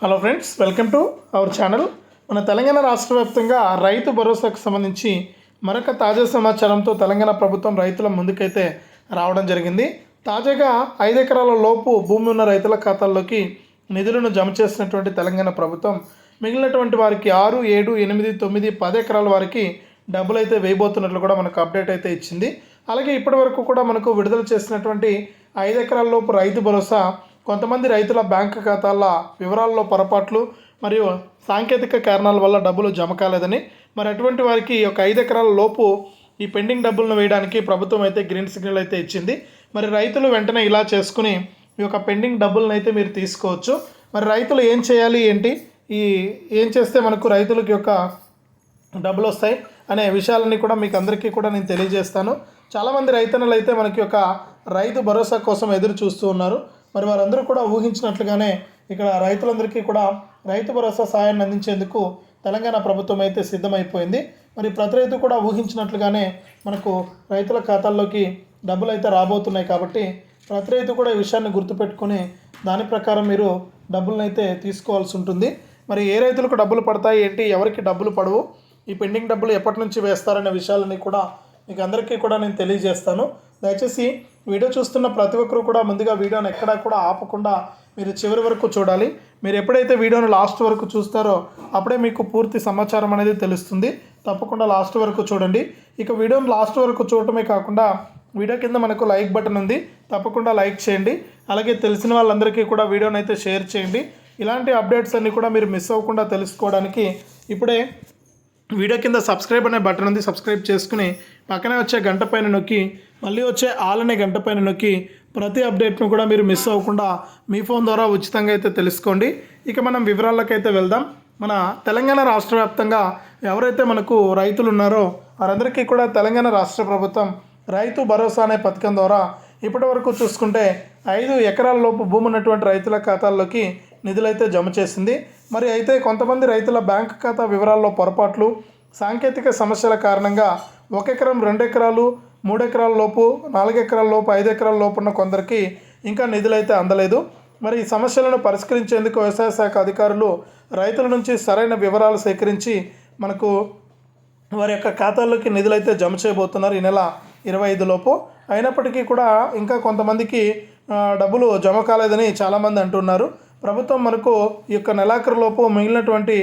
Hello friends welcome to our channel మన తెలంగాణ రాష్ట్ర వ్యాప్తంగా రైతు భరోసాకు సంబంధించి మరొక తాజా సమాచారంతో తెలంగాణ ప్రభుత్వం రైతుల ముందుకైతే రావడం జరిగింది. తాజాగా ఐదు ఎకరాల లోపు భూమి ఉన్న రైతుల ఖాతాల్లోకి నిధులను జమ చేసినటువంటి తెలంగాణ ప్రభుత్వం మిగిలినటువంటి వారికి ఆరు ఏడు ఎనిమిది తొమ్మిది పది ఎకరాల వారికి డబ్బులు అయితే వేయబోతున్నట్లు కూడా మనకు అప్డేట్ అయితే ఇచ్చింది. అలాగే ఇప్పటి వరకు కూడా మనకు విడుదల చేసినటువంటి ఐదు ఎకరాల లోపు రైతు భరోసా కొంతమంది రైతుల బ్యాంకు ఖాతాల వివరాల్లో పొరపాట్లు మరియు సాంకేతిక కారణాల వల్ల డబ్బులు జమ కాలేదని. మరి అటువంటి వారికి ఒక ఐదు ఎకరాల లోపు ఈ పెండింగ్ డబ్బులను వేయడానికి ప్రభుత్వం అయితే గ్రీన్ సిగ్నల్ అయితే ఇచ్చింది. మరి రైతులు వెంటనే ఇలా చేసుకుని ఈ యొక్క పెండింగ్ డబ్బులను అయితే మీరు తీసుకోవచ్చు. మరి రైతులు ఏం చేయాలి ఏంటి? ఈ ఏం చేస్తే మనకు రైతులకి యొక్క డబ్బులు వస్తాయి అనే విషయాలన్నీ కూడా మీకు అందరికీ కూడా నేను తెలియజేస్తాను. చాలామంది రైతన్నలు అయితే మనకి ఒక రైతు భరోసా కోసం ఎదురు చూస్తూ ఉన్నారు. మరి వారందరూ కూడా ఊహించినట్లుగానే ఇక్కడ రైతులందరికీ కూడా రైతు భరోసా సాయాన్ని అందించేందుకు తెలంగాణ ప్రభుత్వం అయితే సిద్ధమైపోయింది. మరి ప్రతి రైతు కూడా ఊహించినట్లుగానే మనకు రైతుల ఖాతాల్లోకి డబ్బులు అయితే రాబోతున్నాయి కాబట్టి ప్రతి రైతు కూడా ఈ విషయాన్ని గుర్తుపెట్టుకొని దాని ప్రకారం మీరు డబ్బులను అయితే తీసుకోవాల్సి ఉంటుంది. మరి ఏ రైతులకు డబ్బులు పడతాయి ఏంటి ఎవరికి డబ్బులు పడవు ఈ పెండింగ్ డబ్బులు ఎప్పటి నుంచి వేస్తారనే విషయాలని కూడా మీకు అందరికీ కూడా నేను తెలియజేస్తాను. దయచేసి వీడియో చూస్తున్న ప్రతి ఒక్కరు కూడా ముందుగా వీడియోని ఎక్కడా కూడా ఆపకుండా మీరు చివరి వరకు చూడాలి. మీరు ఎప్పుడైతే వీడియోను లాస్ట్ వరకు చూస్తారో అప్పుడే మీకు పూర్తి సమాచారం అనేది తెలుస్తుంది. తప్పకుండా లాస్ట్ వరకు చూడండి. ఇక వీడియోని లాస్ట్ వరకు చూడటమే కాకుండా వీడియో కింద మనకు లైక్ బటన్ ఉంది. తప్పకుండా లైక్ చేయండి. అలాగే తెలిసిన వాళ్ళందరికీ కూడా వీడియోని అయితే షేర్ చేయండి. ఇలాంటి అప్డేట్స్ అన్నీ కూడా మీరు మిస్ అవ్వకుండా తెలుసుకోవడానికి ఇప్పుడే వీడియో కింద సబ్స్క్రైబ్ అనే బటన్ ఉంది. సబ్స్క్రైబ్ చేసుకుని పక్కనే వచ్చే గంట పైన నొక్కి మళ్ళీ వచ్చే ఆలనే గంట పైన నొక్కి ప్రతి అప్డేట్ను కూడా మీరు మిస్ అవ్వకుండా మీ ఫోన్ ద్వారా ఉచితంగా అయితే తెలుసుకోండి. ఇక మనం వివరాలకైతే వెళ్దాం. మన తెలంగాణ రాష్ట్ర వ్యాప్తంగా ఎవరైతే మనకు రైతులు ఉన్నారో వారందరికీ కూడా తెలంగాణ రాష్ట్ర ప్రభుత్వం రైతు భరోసా అనే పథకం ద్వారా ఇప్పటి వరకు చూసుకుంటే ఐదు ఎకరాల లోపు భూమి ఉన్నటువంటి రైతుల ఖాతాల్లోకి నిధులైతే జమ చేసింది. మరి అయితే కొంతమంది రైతుల బ్యాంక్ ఖాతా వివరాల్లో పొరపాట్లు సాంకేతిక సమస్యల కారణంగా ఒక ఎకరం రెండు ఎకరాలు మూడు ఎకరాల లోపు నాలుగు ఎకరాల లోపు ఐదు ఎకరాల లోపు ఉన్న కొందరికి ఇంకా నిధులైతే అందలేదు. మరి ఈ సమస్యలను పరిష్కరించేందుకు వ్యవసాయ శాఖ అధికారులు రైతుల నుంచి సరైన వివరాలు సేకరించి మనకు వారి యొక్క ఖాతాల్లోకి నిధులైతే జమ చేయబోతున్నారు ఈ నెల ఇరవై ఐదు లోపు. అయినప్పటికీ కూడా ఇంకా కొంతమందికి డబ్బులు జమ కాలేదని చాలామంది అంటున్నారు. ప్రభుత్వం మనకు ఈ యొక్క నెలాఖరు లోపు మిగిలినటువంటి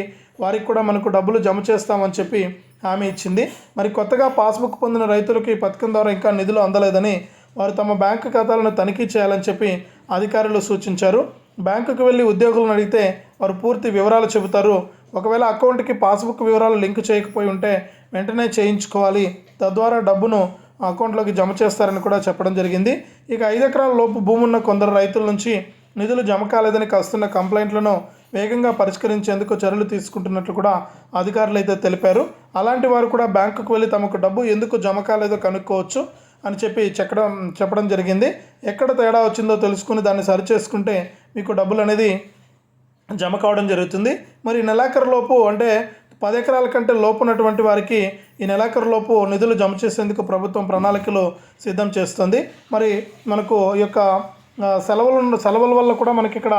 వారికి కూడా మనకు డబ్బులు జమ చేస్తామని చెప్పి హామీ ఇచ్చింది. మరి కొత్తగా పాస్బుక్ పొందిన రైతులకు ఈ పథకం ద్వారా ఇంకా నిధులు అందలేదని వారు తమ బ్యాంకు ఖాతాలను తనిఖీ చేయాలని చెప్పి అధికారులు సూచించారు. బ్యాంకుకు వెళ్ళి ఉద్యోగులను అడిగితే వారు పూర్తి వివరాలు చెబుతారు. ఒకవేళ అకౌంట్కి పాస్బుక్ వివరాలు లింక్ చేయకపోయి ఉంటే వెంటనే చేయించుకోవాలి. తద్వారా డబ్బును అకౌంట్లోకి జమ చేస్తారని కూడా చెప్పడం జరిగింది. ఇక ఐదు ఎకరాల లోపు భూమున్న కొందరు రైతుల నుంచి నిధులు జమ కాలేదని కలుస్తున్న కంప్లైంట్లను వేగంగా పరిష్కరించేందుకు చర్యలు తీసుకుంటున్నట్లు కూడా అధికారులు అయితే తెలిపారు. అలాంటి వారు కూడా బ్యాంకుకు వెళ్ళి తమకు డబ్బు ఎందుకు జమ కాలేదో కనుక్కోవచ్చు అని చెప్పి చెప్పడం చెప్పడం జరిగింది. ఎక్కడ తేడా వచ్చిందో తెలుసుకుని దాన్ని సరిచేసుకుంటే మీకు డబ్బులు అనేది జమ కావడం జరుగుతుంది. మరి నెలాఖరులోపు అంటే పది ఎకరాల కంటే లోపు ఉన్నటువంటి వారికి ఈ నెలాఖరులోపు నిధులు జమ చేసేందుకు ప్రభుత్వం ప్రణాళికలు సిద్ధం చేస్తుంది. మరి మనకు ఈ యొక్క సెలవులు సెలవుల వల్ల కూడా మనకి ఇక్కడ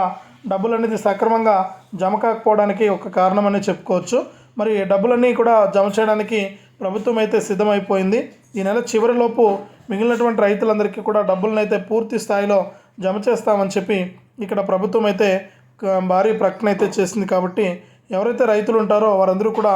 డబ్బులు అనేది సక్రమంగా జమ కాకపోవడానికి ఒక కారణం అని చెప్పుకోవచ్చు. మరి డబ్బులన్నీ కూడా జమ చేయడానికి ప్రభుత్వం అయితే సిద్ధమైపోయింది. ఈ నెల చివరిలోపు మిగిలినటువంటి రైతులందరికీ కూడా డబ్బులను అయితే పూర్తి స్థాయిలో జమ చేస్తామని చెప్పి ఇక్కడ ప్రభుత్వం అయితే భారీ ప్రకటన అయితే చేసింది కాబట్టి ఎవరైతే రైతులు ఉంటారో వారందరూ కూడా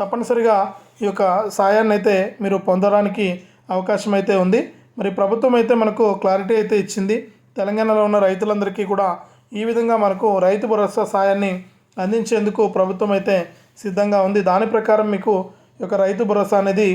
తప్పనిసరిగా ఈ యొక్క సాయాన్ని అయితే మీరు పొందడానికి అవకాశం అయితే ఉంది. మరి ప్రభుత్వం అయితే మనకు క్లారిటీ అయితే ఇచ్చింది. తెలంగాణలో ఉన్న రైతులందరికీ కూడా ఈ విధంగా మనకు రైతు భరోసా సాయాన్ని అందించేందుకు ప్రభుత్వం అయితే సిద్ధంగా ఉంది. దాని ప్రకారం మీకు యొక్క రైతు భరోసా అనేది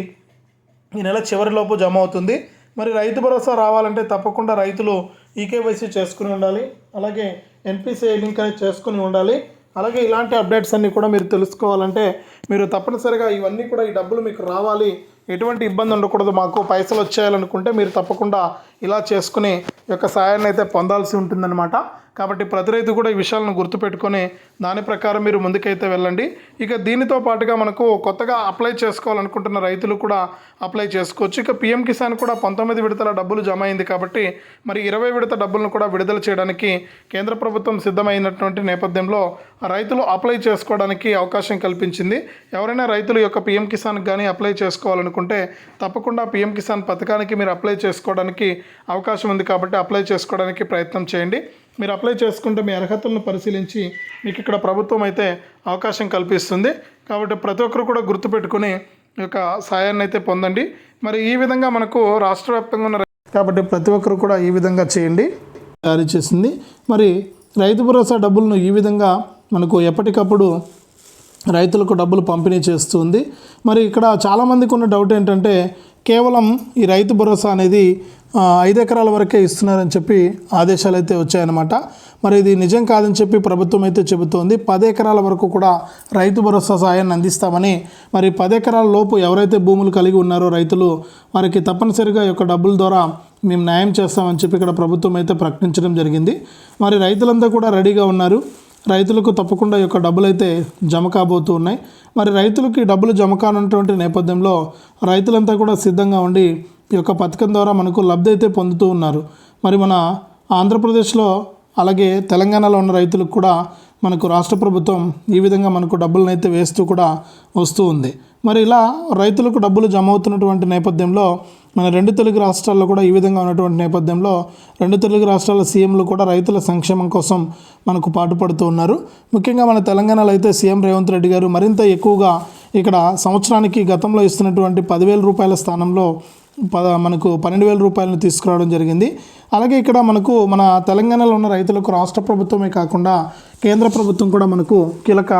ఈ నెల చివరిలోపు జమ అవుతుంది. మరి రైతు భరోసా రావాలంటే తప్పకుండా రైతులు ఈకేవైసీ చేసుకుని ఉండాలి. అలాగే ఎన్పిసిఐ లింక్ అనేది చేసుకుని ఉండాలి. అలాగే ఇలాంటి అప్డేట్స్ అన్నీ కూడా మీరు తెలుసుకోవాలంటే మీరు తప్పనిసరిగా ఇవన్నీ కూడా ఈ డబ్బులు మీకు రావాలి. ఎటువంటి ఇబ్బంది ఉండకూడదు. మాకు పైసలు వచ్చేయాలనుకుంటే మీరు తప్పకుండా ఇలా చేసుకుని ఈ యొక్క సహాయాన్ని అయితే పొందాల్సి ఉంటుందన్నమాట. కాబట్టి ప్రతి రైతు కూడా ఈ విషయాలను గుర్తుపెట్టుకొని దాని ప్రకారం మీరు ముందుకైతే వెళ్ళండి. ఇక దీనితో పాటుగా మనకు కొత్తగా అప్లై చేసుకోవాలనుకుంటున్న రైతులు కూడా అప్లై చేసుకోవచ్చు. ఇక పిఎం కిసాన్ కూడా పంతొమ్మిది విడతల డబ్బులు జమ అయింది కాబట్టి మరి ఇరవై విడత డబ్బులను కూడా విడుదల చేయడానికి కేంద్ర ప్రభుత్వం సిద్ధమైనటువంటి నేపథ్యంలో రైతులు అప్లై చేసుకోవడానికి అవకాశం కల్పించింది. ఎవరైనా రైతులు యొక్క పిఎం కిసాన్ కానీ అప్లై అనుకుంటే తప్పకుండా పిఎం కిసాన్ పథకానికి మీరు అప్లై చేసుకోవడానికి అవకాశం ఉంది కాబట్టి అప్లై చేసుకోవడానికి ప్రయత్నం చేయండి. మీరు అప్లై చేసుకుంటే మీ అర్హతలను పరిశీలించి మీకు ఇక్కడ ప్రభుత్వం అయితే అవకాశం కల్పిస్తుంది. కాబట్టి ప్రతి ఒక్కరు కూడా గుర్తుపెట్టుకుని ఈ యొక్క సాయాన్ని అయితే పొందండి. మరి ఈ విధంగా మనకు రాష్ట్ర వ్యాప్తంగా ఉన్న కాబట్టి ప్రతి ఒక్కరు కూడా ఈ విధంగా చేయండి. జారీ చేసింది. మరి రైతు భరోసా డబ్బులను ఈ విధంగా మనకు ఎప్పటికప్పుడు రైతులకు డబ్బులు పంపిణీ చేస్తుంది. మరి ఇక్కడ చాలామందికి ఉన్న డౌట్ ఏంటంటే కేవలం ఈ రైతు భరోసా అనేది ఐదు ఎకరాల వరకే ఇస్తున్నారని చెప్పి ఆదేశాలు అయితే వచ్చాయన్నమాట. మరి ఇది నిజం కాదని చెప్పి ప్రభుత్వం అయితే చెబుతోంది. పది ఎకరాల వరకు కూడా రైతు భరోసా సాయాన్ని అందిస్తామని మరి పది ఎకరాల లోపు ఎవరైతే భూములు కలిగి ఉన్నారో రైతులు వారికి తప్పనిసరిగా యొక్క డబ్బుల ద్వారా మేము న్యాయం చేస్తామని చెప్పి ఇక్కడ ప్రభుత్వం అయితే ప్రకటించడం జరిగింది. మరి రైతులంతా కూడా రెడీగా ఉన్నారు. రైతులకు తప్పకుండా యొక్క డబ్బులు అయితే జమ కాబోతూ ఉన్నాయి. మరి రైతులకి డబ్బులు జమ కానున్నటువంటి నేపథ్యంలో రైతులంతా కూడా సిద్ధంగా ఉండి ఈ యొక్క పథకం ద్వారా మనకు లబ్ధి అయితే పొందుతూ ఉన్నారు. మరి మన ఆంధ్రప్రదేశ్లో అలాగే తెలంగాణలో ఉన్న రైతులకు కూడా మనకు రాష్ట్ర ప్రభుత్వం ఈ విధంగా మనకు డబ్బులను అయితే వేస్తూ కూడా వస్తూ ఉంది. మరి ఇలా రైతులకు డబ్బులు జమ అవుతున్నటువంటి నేపథ్యంలో మన రెండు తెలుగు రాష్ట్రాల్లో కూడా ఈ విధంగా ఉన్నటువంటి నేపథ్యంలో రెండు తెలుగు రాష్ట్రాల సీఎంలు కూడా రైతుల సంక్షేమం కోసం మనకు పాటుపడుతూ ఉన్నారు. ముఖ్యంగా మన తెలంగాణలో అయితే సీఎం రేవంత్ రెడ్డి గారు మరింత ఎక్కువగా ఇక్కడ సంవత్సరానికి గతంలో ఇస్తున్నటువంటి పదివేల రూపాయల స్థానంలో పద మనకు పన్నెండు వేల రూపాయలను తీసుకురావడం జరిగింది. అలాగే ఇక్కడ మనకు మన తెలంగాణలో ఉన్న రైతులకు రాష్ట్ర ప్రభుత్వమే కాకుండా కేంద్ర ప్రభుత్వం కూడా మనకు కీలక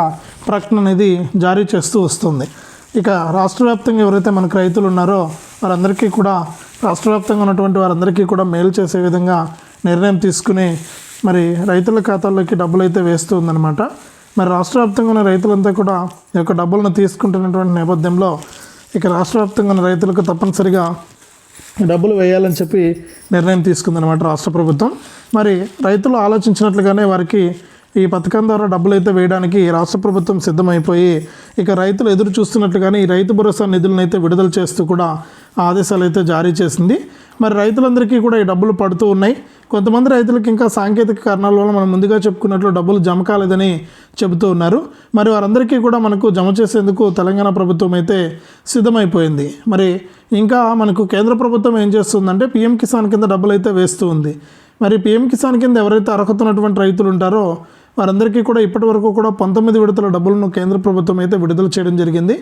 ప్రకటన అనేది జారీ చేస్తూ వస్తుంది. ఇక రాష్ట్ర వ్యాప్తంగా ఎవరైతే మనకు రైతులు ఉన్నారో వారందరికీ కూడా రాష్ట్ర వ్యాప్తంగా ఉన్నటువంటి వారందరికీ కూడా మేలు చేసే విధంగా నిర్ణయం తీసుకుని మరి రైతుల ఖాతాల్లోకి డబ్బులు అయితే వేస్తూ ఉందన్నమాట. మరి రాష్ట్ర వ్యాప్తంగా ఉన్న రైతులంతా కూడా ఈ యొక్క డబ్బులను తీసుకుంటున్నటువంటి నేపథ్యంలో ఇక రాష్ట్ర వ్యాప్తంగా ఉన్న రైతులకు తప్పనిసరిగా డబ్బులు వేయాలని చెప్పి నిర్ణయం తీసుకుందనమాట రాష్ట్ర ప్రభుత్వం. మరి రైతులు ఆలోచించినట్లుగానే వారికి ఈ పథకం ద్వారా డబ్బులు అయితే వేయడానికి రాష్ట్ర ప్రభుత్వం సిద్ధమైపోయి ఇక రైతులు ఎదురు చూస్తున్నట్లుగానే ఈ రైతు భరోసా నిధులను అయితే విడుదల చేస్తూ కూడా ఆదేశాలు అయితే జారీ చేసింది. మరి రైతులందరికీ కూడా ఈ డబ్బులు పడుతూ ఉన్నాయి. కొంతమంది రైతులకు ఇంకా సాంకేతిక కారణాల వల్ల మనం ముందుగా చెప్పుకున్నట్లు డబ్బులు జమ కాలేదని చెబుతూ ఉన్నారు. మరి వారందరికీ కూడా మనకు జమ చేసేందుకు తెలంగాణ ప్రభుత్వం అయితే సిద్ధమైపోయింది. మరి ఇంకా మనకు కేంద్ర ప్రభుత్వం ఏం చేస్తుందంటే పీఎం కిసాన్ కింద డబ్బులు అయితే వేస్తూ ఉంది. మరి పీఎం కిసాన్ కింద ఎవరైతే అర్హత ఉన్నటువంటి రైతులు ఉంటారో వారందరికీ కూడా ఇప్పటి వరకు కూడా పంతొమ్మిది విడతల డబ్బులను కేంద్ర ప్రభుత్వం అయితే విడుదల చేయడం జరిగింది.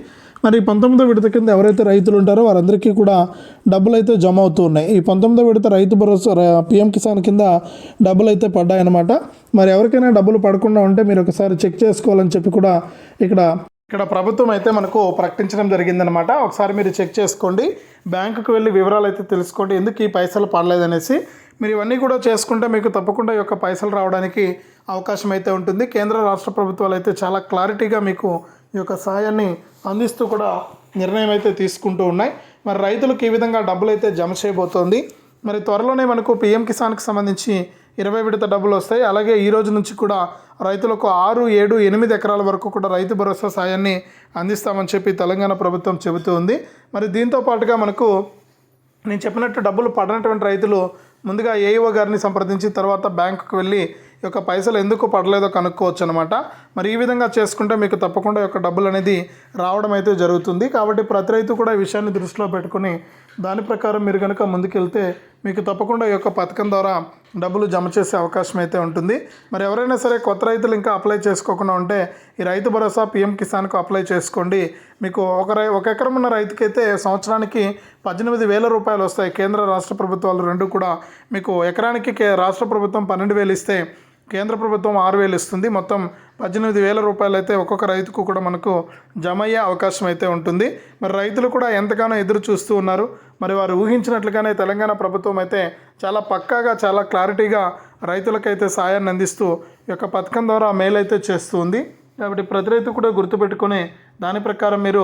మరి పంతొమ్మిదో విడత కింద ఎవరైతే రైతులు ఉంటారో వారందరికీ కూడా డబ్బులు అయితే జమ అవుతూ ఉన్నాయి. ఈ పంతొమ్మిదో విడత రైతు భరోసా పిఎం కిసాన్ కింద డబ్బులు అయితే పడ్డాయన్నమాట. మరి ఎవరికైనా డబ్బులు పడకుండా ఉంటే మీరు ఒకసారి చెక్ చేసుకోవాలని చెప్పి కూడా ఇక్కడ ఇక్కడ ప్రభుత్వం అయితే మనకు ప్రకటించడం జరిగిందనమాట ఒకసారి మీరు చెక్ చేసుకోండి. బ్యాంకుకు వెళ్ళి వివరాలు అయితే తెలుసుకోండి. ఎందుకు ఈ పైసలు పడలేదనేసి మీరు ఇవన్నీ కూడా చేసుకుంటే మీకు తప్పకుండా ఈ యొక్క పైసలు రావడానికి అవకాశం అయితే ఉంటుంది. కేంద్ర రాష్ట్ర ప్రభుత్వాలు అయితే చాలా క్లారిటీగా మీకు ఈ యొక్క సహాయాన్ని అందిస్తూ కూడా నిర్ణయం అయితే తీసుకుంటూ ఉన్నాయి. మరి రైతులకు ఈ విధంగా డబ్బులు అయితే జమ చేయబోతోంది. మరి త్వరలోనే మనకు పిఎం కిసాన్కి సంబంధించి ఇరవై విడత డబ్బులు వస్తాయి. అలాగే ఈ రోజు నుంచి కూడా రైతులకు ఆరు ఏడు ఎనిమిది ఎకరాల వరకు కూడా రైతు భరోసా సాయాన్ని అందిస్తామని చెప్పి తెలంగాణ ప్రభుత్వం చెబుతూ ఉంది. మరి దీంతో పాటుగా మనకు నేను చెప్పినట్టు డబ్బులు పడినటువంటి రైతులు ముందుగా ఏఈఓ గారిని సంప్రదించి తర్వాత బ్యాంకుకు వెళ్ళి ఈ యొక్క పైసలు ఎందుకు పడలేదో కనుక్కోవచ్చు అనమాట మరి ఈ విధంగా చేసుకుంటే మీకు తప్పకుండా యొక్క డబ్బులు అనేది రావడం అయితే జరుగుతుంది. కాబట్టి ప్రతి రైతు కూడా ఈ విషయాన్ని దృష్టిలో పెట్టుకుని దాని ప్రకారం మీరు కనుక ముందుకెళ్తే మీకు తప్పకుండా ఈ యొక్క పథకం ద్వారా డబ్బులు జమ చేసే అవకాశం అయితే ఉంటుంది. మరి ఎవరైనా సరే కొత్త రైతులు ఇంకా అప్లై చేసుకోకుండా ఉంటే ఈ రైతు భరోసా పిఎం కిసాన్కు అప్లై చేసుకోండి. మీకు ఒక రై ఒక ఎకరం ఉన్న రైతుకైతే సంవత్సరానికి పద్దెనిమిది వేల రూపాయలు వస్తాయి. కేంద్ర రాష్ట్ర ప్రభుత్వాలు రెండు కూడా. మీకు ఎకరానికి కే రాష్ట్ర ప్రభుత్వం పన్నెండు వేలు ఇస్తే కేంద్ర ప్రభుత్వం ఆరు వేలు ఇస్తుంది. మొత్తం పద్దెనిమిది వేల రూపాయలు అయితే ఒక్కొక్క రైతుకు కూడా మనకు జమ అయ్యే అవకాశం అయితే ఉంటుంది. మరి రైతులు కూడా ఎంతగానో ఎదురు చూస్తూ ఉన్నారు. మరి వారు ఊహించినట్లుగానే తెలంగాణ ప్రభుత్వం అయితే చాలా పక్కాగా చాలా క్లారిటీగా రైతులకైతే సాయాన్ని అందిస్తూ ఈ యొక్క పథకం ద్వారా మేలైతే చేస్తూ ఉంది. కాబట్టి ప్రతి రైతు కూడా గుర్తుపెట్టుకొని దాని ప్రకారం మీరు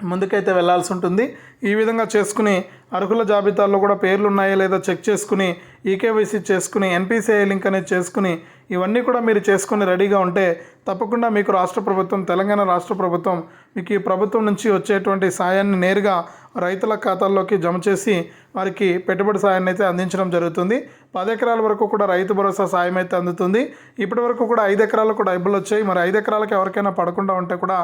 ముందుకైతే వెళ్ళాల్సి ఉంటుంది. ఈ విధంగా చేసుకుని అర్హుల జాబితాల్లో కూడా పేర్లు ఉన్నాయా లేదా చెక్ చేసుకుని ఈకేవైసీ చేసుకుని ఎన్పిసిఐ లింక్ అనేది చేసుకుని ఇవన్నీ కూడా మీరు చేసుకుని రెడీగా ఉంటే తప్పకుండా మీకు రాష్ట్ర ప్రభుత్వం తెలంగాణ రాష్ట్ర ప్రభుత్వం మీకు ఈ ప్రభుత్వం నుంచి వచ్చేటువంటి సాయాన్ని నేరుగా రైతుల ఖాతాల్లోకి జమ చేసి వారికి పెట్టుబడి సాయాన్ని అయితే అందించడం జరుగుతుంది. పది ఎకరాల వరకు కూడా రైతు భరోసా సాయం అయితే అందుతుంది. ఇప్పటి వరకు కూడా ఐదు ఎకరాలకు కూడా డబ్బులు వచ్చాయి. మరి ఐదు ఎకరాలకు ఎవరికైనా పడకుండా ఉంటే కూడా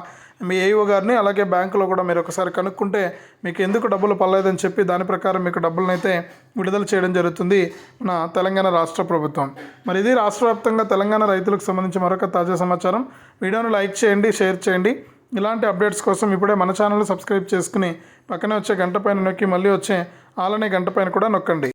మీ ఏఈఓ గారిని అలాగే బ్యాంకులో కూడా మీరు ఒకసారి కనుక్కుంటే మీకు ఎందుకు డబ్బులు పడలేదని చెప్పి దాని ప్రకారం మీకు డబ్బులను అయితే విడుదల చేయడం జరుగుతుంది మన తెలంగాణ రాష్ట్ర ప్రభుత్వం. మరి ఇది రాష్ట్ర వ్యాప్తంగా తెలంగాణ రైతులకు సంబంధించి మరొక తాజా సమాచారం. సమాచారం వీడియోను లైక్ చేయండి షేర్ చేయండి. ఇలాంటి అప్డేట్స్ కోసం ఇప్పుడే మన ఛానల్ సబ్స్క్రైబ్ చేసుకుని పక్కనే వచ్చే గంట పైన నొక్కి మళ్ళీ వచ్చే ఆలనే గంట పైన కూడా నొక్కండి.